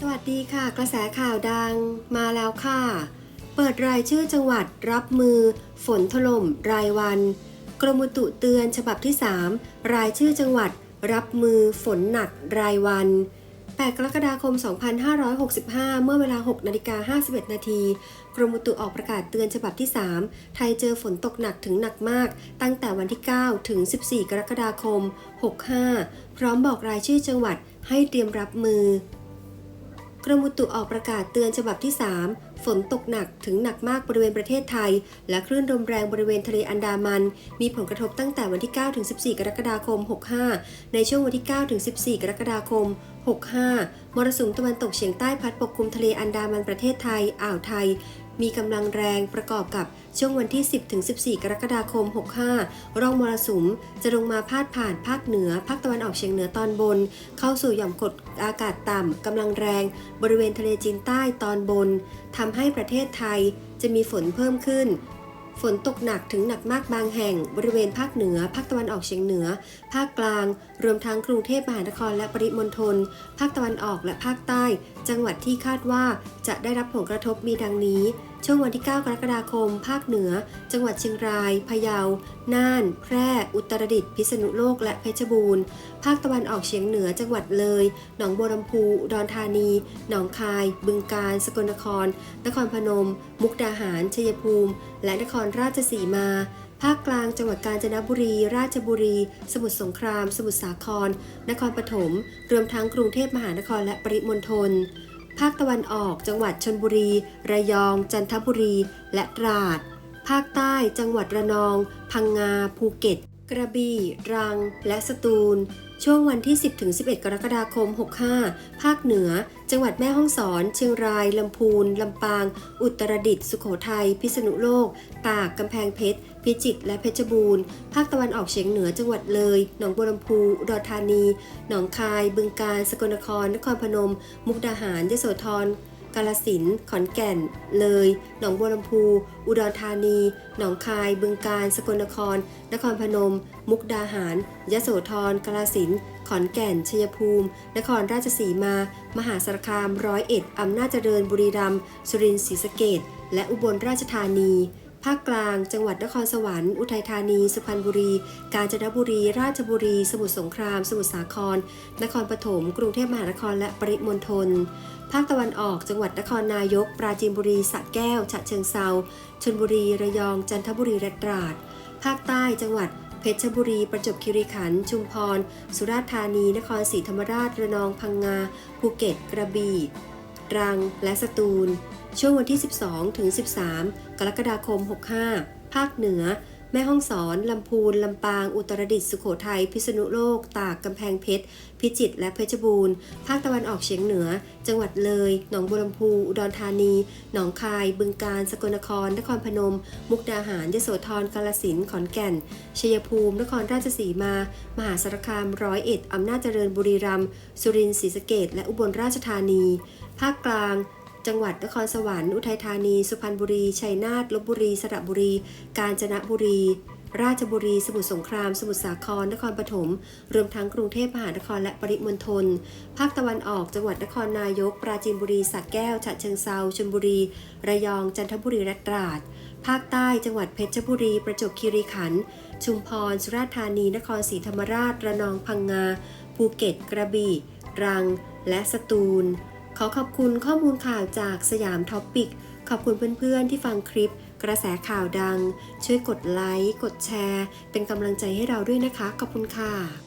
สวัสดีค่ะ กระแสข่าวดังมาแล้วค่ะ เปิดรายชื่อจังหวัดรับมือ ฝนถล่ม รายวัน กรมอุตุเตือนฉบับที่ 3 รายชื่อจังหวัด รับมือฝนหนักรายวัน 8 กรกฎาคม 2565 เมื่อเวลา 6นาฬิกา51 นาทีกรมอุตุออกประกาศเตือนฉบับที่ 3 ไทยเจอฝนตกหนักถึงหนักมาก ตั้งแต่วันที่ 9 ถึง 14 กรกฎาคม 65 พร้อมบอกรายชื่อจังหวัดให้เตรียมรับมือ กรมอุตุออกประกาศเตือนฉบับที่ 3 ฝนตกหนักถึงหนักมากบริเวณประเทศไทย และคลื่นลมแรงบริเวณทะเลอันดามัน มีผลกระทบตั้งแต่วันที่ 9 ถึง 14 กรกฎาคม 65 ในช่วงวันที่ 9 ถึง 14 กรกฎาคม 65 มรสุมตะวันตกเฉียงใต้พัดปกคลุมทะเลอันดามันประเทศไทย อ่าวไทย มีกำลังแรงประกอบกับช่วงวันที่ 10-14 กรกฎาคม 65 ร่องมรสุมจะลงมาพาดผ่านภาคเหนือ ภาคตะวันออกเฉียงเหนือตอนบน เข้าสู่หย่อมกดอากาศต่ำกำลังแรง บริเวณทะเลจีนใต้ตอนบนทำให้ประเทศไทยจะมีฝนเพิ่มขึ้น ฝนตกหนักถึงหนักมากบางแห่ง บริเวณภาคเหนือ ภาคตะวันออกเฉียงเหนือ ภาคกลาง รวมทั้งกรุงเทพมหานครและปริมณฑล ภาคตะวันออกและภาคใต้ จังหวัดที่คาดว่าจะได้รับผลกระทบมีดังนี้ ช่วงวันที่ 9 กรกฎาคม ภาคเหนือ จังหวัดเชียงราย พะเยา น่าน แพร่ อุตรดิตถ์ พิษณุโลก และเพชรบูรณ์ ภาคตะวันออกเฉียงเหนือ จังหวัดเลย หนองบัวลำพูอุดรธานี หนองคาย บึงกาฬ สกลนคร นครพนม มุกดาหาร ชัยภูมิ และนครราชสีมาภาคกลางจังหวัดกาญจนบุรี ราชบุรี สมุทรสงคราม สมุทรสาคร นครปฐม รวมทั้งกรุงเทพมหานครและปริมณฑล ภาคตะวันออก จังหวัดชนบุรี ระยอง จันทบุรี และตราด ภาคใต้ จังหวัดระนอง พังงา ภูเก็ต กระบี่ รัง และสตูล ช่วงวันที่ 10-11 กรกฎาคม 65 ภาคเหนือ จังหวัดแม่ฮ่องสอน เชียงราย ลำพูน ลำปาง อุตรดิตถ์ สุโขทัย พิษณุโลก ตาก กำแพงเพชร พิจิตร และเพชรบูรณ์ ภาคตะวันออกเฉียงเหนือ จังหวัดเลย หนองบัวลำพู อุดรธานี หนองคาย บึงกาฬ สกลนคร นครพนม มุกดาหาร ยโสธร กาลสิน ขอนแก่น เลย หนองบัวลำพู อุดรธานี หนองคาย บึงกาฬ สกลนคร นครพนม มุกดาหาร ยโสธร กาลสิน ขอนแก่น ชัยภูมิ นครราชสีมา มหาสารคาม ร้อยเอ็ด อำนาจเจริญ บุรีรัมย์ สุรินทร์ ศรีสะเกดและอุบลราชธานี ภาคกลาง จังหวัดนครสวรรค์ อุทัยธานี สุพรรณบุรี กาญจนบุรี ราชบุรี สมุทรสงคราม สมุทรสาคร นครปฐม กรุงเทพมหานคร และปริมณฑล ภาคตะวันออก จังหวัดนครนายก ปราจีนบุรี สระแก้ว ฉะเชิงเซาชลบุรี ระยอง จันทบุรีและตราด ภาคใต้ จังหวัดเพชรบุรี ประจวบคีรีขันธ์ ชุมพร สุราษฎร์ธานี นครศรีธรรมราช ระนอง พังงา ภูเก็ต กระบี่ ตรัง และสตูล ช่วงวันที่ 12 ถึง 13 กรกฎาคม 65 ภาคเหนือ แม่ฮ่องสอน ลำพูน ลำปาง อุตรดิตถ์ สุโขทัย พิษณุโลก ตาก กำแพงเพชร พิจิตร และเพชรบูรณ์ ภาคตะวันออกเฉียงเหนือ จังหวัดเลย หนองบัวลำพู อุดรธานี หนองคาย บึงกาฬ สกลนคร นครพนม มุกดาหาร ยโสธร กาลสินธุ์ ขอนแก่น ชัยภูมิ นครราชสีมา มหาสารคาม ร้อยเอ็ด อำนาจเจริญ บุรีรัมย์ สุรินทร์ ศรีสะเกษและอุบลราชธานี ภาคกลาง จังหวัดนครสวรรค์อุทัยธานี สุพรรณบุรี ชัยนาทลบบุรี สระบุรี กาญจนบุรี ราชบุรี สมุทรสงคราม สมุทรสาคร นครปฐม รวมทั้งกรุงเทพมหานครและปริมณฑล ภาคตะวันออก จังหวัดนครนายก ปราจีนบุรีสระแก้ว ฉะเชิงเซาชลบุรี ระยอง จันทบุรี และตราด ภาคใต้ จังหวัดเพชรบุรี ประจวบคีรีขันธ์ ชุมพร สุราษฎร์ธานี นครศรีธรรมราช ระนอง พังงา ภูเก็ต กระบี่ รัง และสตูล ขอขอบคุณข้อมูลข่าวจากสยามท็อปปิก ขอบคุณเพื่อนๆที่ฟังคลิป กระแสข่าวดัง ช่วยกดไลค์ กดแชร์ เป็นกำลังใจให้เราด้วยนะคะ ขอบคุณค่ะ